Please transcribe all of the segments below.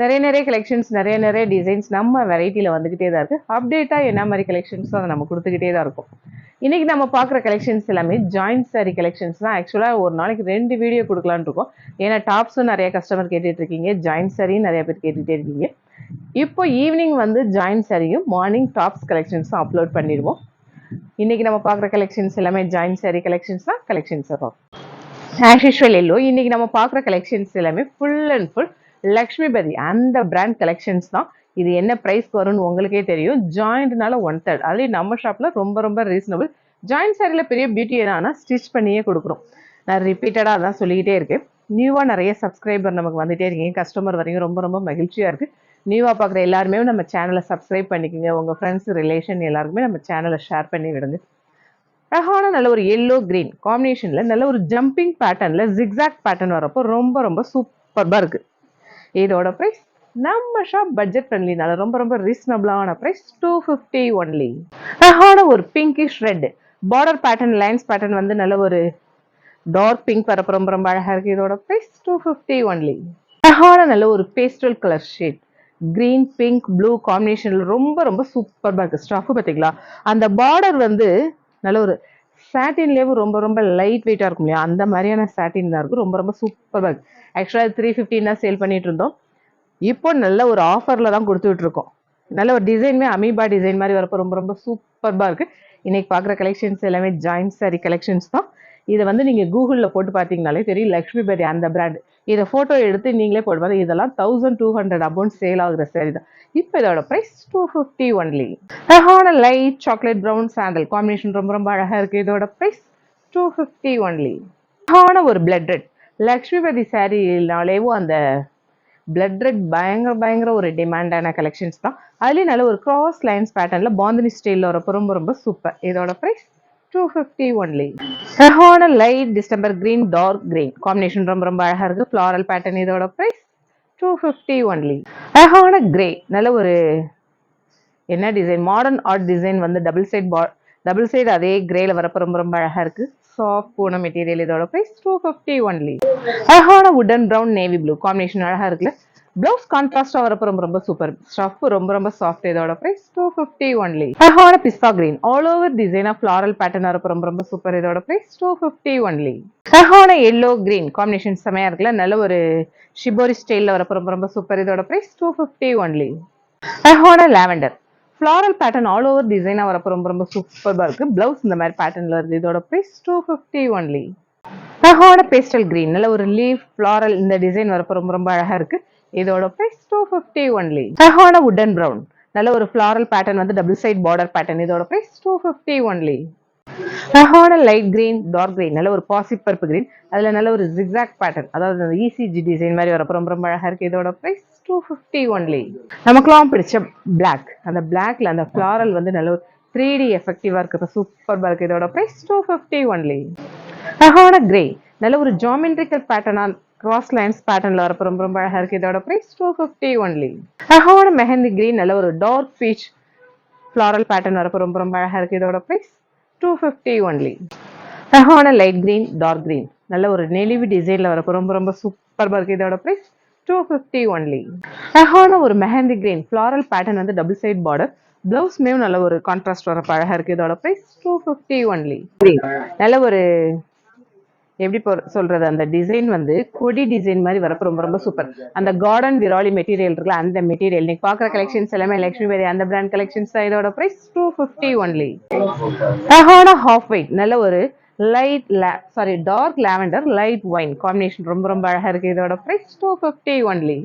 நிறைய நிறைய கலெக்ஷன்ஸ் நிறைய நிறைய டிசைன்ஸ் நம்ம வெரைட்டியில் வந்துக்கிட்டே தான் இருக்குது அப்டேட்டாக என்ன மாதிரி கலெக்ஷன்ஸும் அதை நம்ம கொடுத்துக்கிட்டே தான் இருக்கும். இன்றைக்கி நம்ம பார்க்குற கலெக்ஷன்ஸ் எல்லாமே ஜாயிண்ட் சாரி கலெக்ஷன்ஸ் தான். ஆக்சுவலாக ஒரு நாளைக்கு ரெண்டு வீடியோ கொடுக்கலான்னு இருக்கோம். ஏன்னா டாப்ஸும் நிறைய கஸ்டமர் கேட்டுட்ருக்கீங்க ஜாயிண்ட் சாரியும் நிறைய பேர் கேட்டுகிட்டே இருக்கீங்க. இப்போ ஈவினிங் வந்து ஜாயிண்ட் சாரியும் மார்னிங் டாப்ஸ் கலெக்ஷன்ஸும் அப்லோட் பண்ணிடுவோம். இன்றைக்கி நம்ம பார்க்குற கலெக்ஷன்ஸ் எல்லாமே ஜாயிண்ட் சாரி கலெக்ஷன்ஸ் தான். கலெக்ஷன்ஸ் இருக்கும் ஆஸ் யூஷுவல் எல்லோ இன்னைக்கு நம்ம பார்க்குற கலெக்ஷன்ஸ் எல்லாமே ஃபுல் அண்ட் ஃபுல் லக்ஷ்மிபதி அந்த பிராண்ட் கலெக்ஷன்ஸ் தான். இது என்ன ப்ரைஸ் வரும்னு உங்களுக்கே தெரியும். ஜாயிண்ட்னால ஒன் தேர்ட் அதே நம்ம ஷாப்பில் ரொம்ப ரொம்ப ரீசனபிள் ஜாயிண்ட் சாரியில் பெரிய பியூட்டி என்னன்னா ஸ்டிச் பண்ணியே கொடுக்குறோம் நான் ரிப்பீட்டடாக அதான் சொல்லிக்கிட்டே இருக்கேன். நியூவாக நிறைய சப்ஸ்கிரைபர் நமக்கு வந்துகிட்டே இருக்கீங்க கஸ்டமர் வரைக்கும் ரொம்ப ரொம்ப மகிழ்ச்சியாக இருக்குது நியூவாக பார்க்குற எல்லாருமே நம்ம சேனலை சப்ஸ்கிரைப் பண்ணிக்கோங்க. உங்கள் ஃப்ரெண்ட்ஸ் ரிலேஷன் எல்லாருக்குமே நம்ம சேனலை ஷேர் பண்ணி விடுங்க. அழகான நல்ல ஒரு எல்லோ கிரீன் காம்பினேஷனில் நல்ல ஒரு ஜம்பிங் பேட்டர்னில் ஜிக்ஸாக் பேட்டர்ன் வரப்போ ரொம்ப ரொம்ப சூப்பர்பாக இருக்குது இதோட ப்ரைஸ் நம்ம ஷாப் பட்ஜெட் ஃப்ரெண்ட்லினால ரொம்ப ரொம்ப ரீசனபிளான ப்ரைஸ் டூ ஃபிஃப்டி ஒன்லி அழகான ஒரு pinkish red border pattern lines pattern வந்து நல்ல ஒரு டார்க் பிங்க் வரப்போ ரொம்ப ரொம்ப அழகாக இருக்குது இதோட ப்ரைஸ் டூ ஃபிஃப்டி ஒன்லி அழகான நல்ல ஒரு pastel colour shade green pink blue காம்பினேஷனில் ரொம்ப ரொம்ப சூப்பராக இருக்குது ஸ்டாஃபு பார்த்தீங்களா? அந்த பார்டர் வந்து நல்ல ஒரு சாட்டின்லேயே ரொம்ப ரொம்ப லைட் வெயிட்டாக இருக்கும் இல்லையா? அந்த மாதிரியான சாட்டின் தான் இருக்கும். ரொம்ப ரொம்ப சூப்பராக இருக்குது ஆக்சுவலாக த்ரீ ஃபிஃப்டின் தான் சேல் பண்ணிட்டு இருந்தோம். இப்போ நல்ல ஒரு ஆஃபரில் தான் கொடுத்துட்ருக்கோம். நல்ல ஒரு டிசைனுமே அமீபா டிசைன் மாதிரி வரப்போ ரொம்ப ரொம்ப சூப்பராக இருக்குது இன்றைக்கி பார்க்குற கலெக்ஷன்ஸ் எல்லாமே ஜாயிண்ட் சாரி கலெக்ஷன்ஸ் தான். இதை வந்து நீங்கள் கூகுளில் போட்டு பார்த்தீங்கனாலே தெரியும். லக்ஷ்மி பெரிய அந்த பிராண்ட் இதை ஃபோட்டோ எடுத்து நீங்களே போட்டு பார்த்தா இதெல்லாம் thousand two hundred amount sale ஆகுற சரி தான். இப்போ இதோட ப்ரைஸ் டூ ஃபிஃப்டி ஒன்லி அழகான light chocolate brown sandal combination ரொம்ப ரொம்ப அழகாக இருக்குது இதோட ப்ரைஸ் டூ ஃபிஃப்டி ஒன்லி அழகான ஒரு பிளட் ரெட் லக்ஷ்மிபதி சாரினாலேவும் அந்த பிளட் ரெட் பயங்கர பயங்கர ஒரு டிமாண்டான கலெக்ஷன்ஸ் தான். அதுலேயும் நல்ல ஒரு கிராஸ் லைன்ஸ் பேட்டர்னில் பாந்தினி ஸ்டைலில் வரப்போ ரொம்ப ரொம்ப சூப்பர் இதோட ப்ரைஸ் டூ ஃபிஃப்டி ஒன்லி அழகான light distemper green dark green combination ரொம்ப ரொம்ப அழகாக இருக்குது ஃப்ளாரல் பேட்டர்ன் இதோட ப்ரைஸ் டூ ஃபிஃப்டி ஒன்லி அழகான கிரே நல்ல ஒரு என்ன டிசைன் மாடர்ன் ஆர்ட் டிசைன் வந்து டபுள் சைட் பா டபுள் சைடு அதே கிரேல வரப்போ ரொம்ப ரொம்ப அழகாக இருக்குது சாஃப்ட் பூன மெட்டீரியல் இதோட ப்ரைஸ் டூ ஃபிஃப்டி ஒன்லி அழகான wooden brown navy blue combination அழகாக இருக்குல்ல. ப்ளவுஸ் கான்ட்ராஸ்டாக வரப்போ ரொம்ப ரொம்ப சூப்பர் ஸ்டஃப் ரொம்ப ரொம்ப சாஃப்ட் இதோட ப்ரைஸ் டூ ஃபிஃப்டி ஒன்லி அழகான பிஸ்தா கிரீன் ஆல் ஓவர் டிசைனாக ஃப்ளாரல் பேட்டர்ன் வரப்போ ரொம்ப ரொம்ப சூப்பர் இதோட ப்ரைஸ் டூ ஃபிஃப்டி ஒன்லி அழகான எல்லோ கிரீன் காம்பினேஷன் செமையாக இருக்குல்ல? நல்ல ஒரு ஷிபோரி ஸ்டைலில் வரப்போ ரொம்ப ரொம்ப சூப்பர் இதோட ப்ரைஸ் டூ ஃபிஃப்டி ஒன்லி அழகான lavender floral pattern all over டிசைனாக வரப்போ ரொம்ப ரொம்ப சூப்பராக இருக்குது ப்ளவுஸ் இந்த மாதிரி பேட்டர்னில் வருது இதோட ப்ரைஸ் டூ ஃபிஃப்டி ஒன்லி அழகான பேஸ்டல் கிரீன் நல்ல ஒரு லீஃப் ஃப்ளாரல் இந்த டிசைன் வரப்போ ரொம்ப ரொம்ப அழகாக இருக்குது இதோட ப்ரைஸ் டூ ஃபிஃப்டி ஒன்லி அழகான உடன் ப்ரௌன் நல்ல ஒரு ஃப்ளாரல் பேட்டர்ன் வந்து டபுள் சைட் பார்டர் பேட்டர்ன் இதோட ப்ரைஸ் டூ ஃபிஃப்டி ஒன்லி அழகான லைட் கிரீன் டார்க் கிரீன் நல்ல ஒரு பாசிட் பருப்பு கிரீன் அதில் நல்ல ஒரு ஜிக்ஸாக் பேட்டர்ன் அதாவது அந்த இசிஜி டிசைன் மாதிரி வரப்போ ரொம்ப ரொம்ப அழகாக இருக்குது இதோட ப்ரைஸ் டூ ஃபிஃப்டி ஒன்லி நமக்குலாம் பிடிச்ச பிளாக் அந்த பிளாக்ல அந்த ஃப்ளாரல் வந்து நல்ல ஒரு த்ரீ டி எஃபெக்டிவாக இருக்குது சூப்பர் இருக்குது இதோட ப்ரைஸ் டூ ஃபிஃப்டி ஒன்லி அழகான கிரே நல்ல ஒரு ஜாமெண்ட்ரிக்கல் பேட்டர்னாக கிராஸ் லைன்ஸ் பேட்டர்னில் வரப்போ ரொம்ப ரொம்ப அழகாக இருக்குது இதோட ப்ரைஸ் டூ ஃபிஃப்டி ஒன்லி அழகான மெஹந்தி கிரீன் நல்ல ஒரு டார்க் பீச் ஃப்ளாரல் பேட்டர்ன் வரப்போ ரொம்ப ரொம்ப அழகாக இருக்குது இதோட ப்ரைஸ் டூ ஃபிஃப்டி ஒன்லி அழகான லைட் கிரீன் டார்க் கிரீன் நல்ல ஒரு நெளிவு டிசைனில் வரப்போ ரொம்ப ரொம்ப சூப்பராக இருக்குது இதோட ப்ரைஸ் டூ ஃபிஃப்டி ஒன்லி அழகான ஒரு மெஹந்தி கிரீன் ஃப்ளாரல் பேட்டர்ன் வந்து டபுள் சைட் பார்டர் பிளவுஸ்மேவும் நல்ல ஒரு கான்ட்ராஸ்ட் வர அழகாக இருக்குது இதோட ப்ரைஸ் டூ ஃபிஃப்டி ஒன்லி நல்ல ஒரு எப்படி பொ- சொல்றது? அந்த டிசைன் வந்து கொடி டிசைன் மாதிரி வரப்போ ரொம்ப ரொம்ப சூப்பர் அந்த கார்டன் விராலி மெட்டீரியல் இருக்குல்ல அந்த மெட்டீரியல் நீங்க பாக்குற கலெக்ஷன்ஸ் எல்லாமே லக்ஷ்மி வேறு அந்த பிராண்ட் கலெக்ஷன்ஸ் தான் இதோட பிரைஸ் டூ ஃபிஃப்டி ஒன்லி அழகான ஹாஃப் ஒயிட் நல்ல ஒரு light sorry dark lavender light wine combination ரொம்ப ரொம்ப அழகா இருக்கு. இதோட பிரைஸ் டூ ஃபிஃப்டி ஒன்லி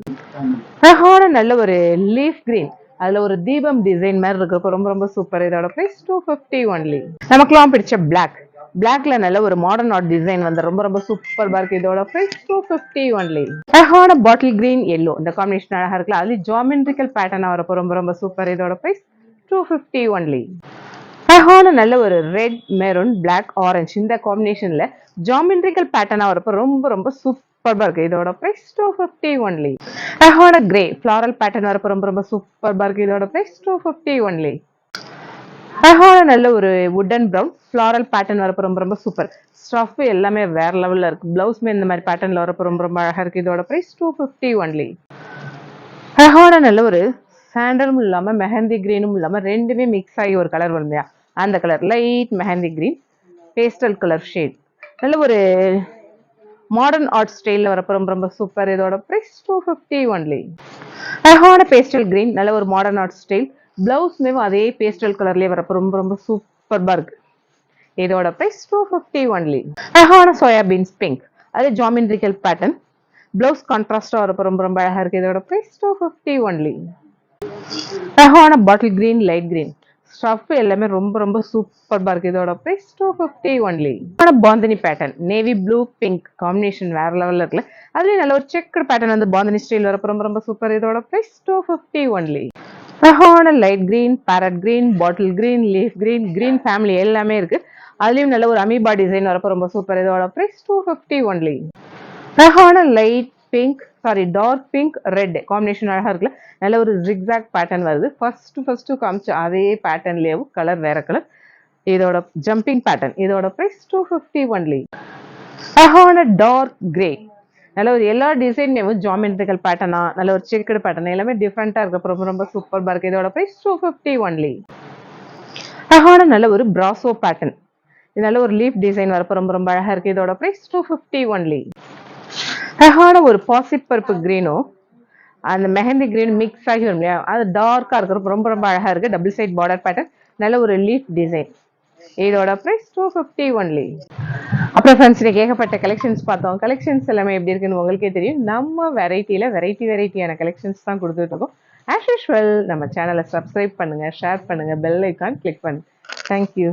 அழகான நல்ல ஒரு லீஃப் கிரீன் அதுல ஒரு தீபம் டிசைன் மாதிரி இருக்கிறப்ப ரொம்ப ரொம்ப சூப்பர் இதோட பிரைஸ் டூ ஃபிஃப்டி ஒன்லி நமக்குலாம் பிடிச்ச பிளாக் பிளாக்ல நல்ல ஒரு மாடர்ன் ஆர்ட் டிசைன் வந்து ரொம்ப ரொம்ப சூப்பர் இருக்கு. இதோட பிரைஸ் டூ ஃபிஃப்டி ஒன்லி அழகான பாட்டில் கிரீன் எல்லோ இந்த காம்பினேஷன் அழகா இருக்குல்ல அதுல ஜாமெண்ட்ரிக்கல் பேட்டர்னா வரப்போ ரொம்ப ரொம்ப சூப்பர் இதோட பிரைஸ் டூ ஃபிஃப்டி ஒன்லி அழகான நல்ல ஒரு ரெட் மெரூன் பிளாக் ஆரஞ்சு இந்த காம்பினேஷன்ல ஜாமெண்ட்ரிக்கல் பேட்டர்னாக வரப்போ ரொம்ப ரொம்ப சூப்பர்பாக இருக்குது இதோட ப்ரைஸ் டூ ஃபிஃப்டி ஒன்லி அழகான கிரே ஃப்ளாரல் பேட்டர்ன் வரப்போ ரொம்ப ரொம்ப சூப்பர்பாக இருக்குது இதோட ப்ரைஸ் டூ ஃபிஃப்டி ஒன்லி அழகான நல்ல ஒரு வுடன் ப்ரௌன் ஃப்ளாரல் பேட்டர்ன் வரப்போ ரொம்ப ரொம்ப சூப்பர் ஸ்டஃப் எல்லாமே வேற லெவலில் இருக்குது ப்ளவுஸ்மே இந்த மாதிரி பேட்டர்னில் வரப்போ ரொம்ப ரொம்ப அழகாக இருக்குது இதோட ப்ரைஸ் டூ ஃபிஃப்டி ஒன்லி அழகான நல்ல ஒரு சாண்டலும் இல்லாமல் மெஹந்தி க்ரீனும் இல்லாமல் ரெண்டுமே மிக்ஸ் ஆகி ஒரு கலர் வரும் அந்த colour light mehndi green pastel colour shade நல்ல ஒரு மாடர்ன் ஆர்ட் ஸ்டைலில் வரப்போ ரொம்ப ரொம்ப சூப்பர் இதோட ப்ரைஸ் டூ ஃபிஃப்டி ஒன்லி அழகான பேஸ்டல் கிரீன் நல்ல ஒரு மாடர்ன் ஆர்ட் ஸ்டைல் பிளவுஸ்மேவும் அதே பேஸ்டல் கலர்லேயே வரப்போ ரொம்ப ரொம்ப சூப்பர்பாக இருக்கு. இதோட ப்ரைஸ் டூ ஃபிஃப்டி ஒன்லி அழகான சோயாபீன்ஸ் பிங்க் அது ஜாமெண்ட்ரிக்கல் பேட்டர்ன் பிளவுஸ் கான்ட்ராஸ்டாக வரப்போ ரொம்ப ரொம்ப அழகாக இருக்குது இதோட ப்ரைஸ் டூ ஃபிஃப்டி ஒன்லி அழகான bottle green light green stuff எல்லாமே ரொம்ப ரொம்ப சூப்பர்பாக இருக்குது இதோட price two fifty only bandhani pattern navy blue pink combination வேற லெவலில் இருக்குல்ல அதுலேயும் நல்ல ஒரு செக் பேட்டர்ன் வந்து பாந்தினி ஸ்டைல் வரப்போ ரொம்ப ரொம்ப சூப்பர் இதோட ப்ரைஸ் டூ ஃபிஃப்டி ஒன்லி அழகான light green parrot green bottle green leaf green green family எல்லாமே இருக்கு. அதுலேயும் நல்ல ஒரு அமீபா டிசைன் வரப்போ ரொம்ப சூப்பர் இதோட ப்ரைஸ் டூ ஃபிஃப்டி ஒன்லி அழகான light pink sari dark pink red combination அழகாக இருக்குல்ல? நல்ல ஒரு ஜிக்ஸாக் பேட்டர்ன் வருது. ஃபர்ஸ்ட் ஃபர்ஸ்ட் காமிச்ச அதே பேட்டர்ன்லேயும் கலர் வேற கலர் இதோட ஜம்பிங் பேட்டர்ன் இதோட ப்ரைஸ் டூ ஃபிஃப்டி ஒன்லி அழகான டார்க் கிரே நல்ல ஒரு எல்லா டிசைன்லேயும் ஜாமெண்ட்ரிக்கல் பேட்டர்னா நல்ல ஒரு செக்கடு பேட்டர்ன் எல்லாமே டிஃப்ரெண்ட்டாக இருக்கு. ரொம்ப ரொம்ப சூப்பர் இருக்குது இதோட ப்ரைஸ் டூ ஃபிஃப்டி ஒன்லி அழகான நல்ல ஒரு பிராசோ பேட்டர்ன் இது நல்ல ஒரு லீஃப் டிசைன் வரப்போ ரொம்ப ரொம்ப அழகாக இருக்குது இதோட ப்ரைஸ் டூ ஃபிஃப்டி ஒன்லி அழகான ஒரு பாசிட் பருப்பு க்ரீனும் அந்த மெஹந்தி க்ரீன் மிக்ஸ் ஆகி வரும் இல்லையா? அது டார்க்காக இருக்கிறப்ப ரொம்ப ரொம்ப அழகாக இருக்குது டபுள் சைட் பார்டர் பேட்டர்ன் நல்ல ஒரு லீஃப் டிசைன் இதோட ப்ரைஸ் டூ ஃபிஃப்டி ஒன்லி அப்புறம் ஃப்ரெண்ட்ஸ் இன்னைக்கு ஏகப்பட்ட கலெக்ஷன்ஸ் பார்த்தோம். கலெக்ஷன்ஸ் எல்லாமே எப்படி இருக்குன்னு உங்களுக்கே தெரியும். நம்ம வெரைட்டியில் வெரைட்டி வெரைட்டியான கலெக்ஷன்ஸ் தான் கொடுத்துட்ருக்கோம் ஆஸ் யூஷுவல் நம்ம சேனலை சப்ஸ்கிரைப் பண்ணுங்கள் ஷேர் பண்ணுங்கள் பெல் ஐக்கான் கிளிக் பண்ணுங்கள் தேங்க்யூ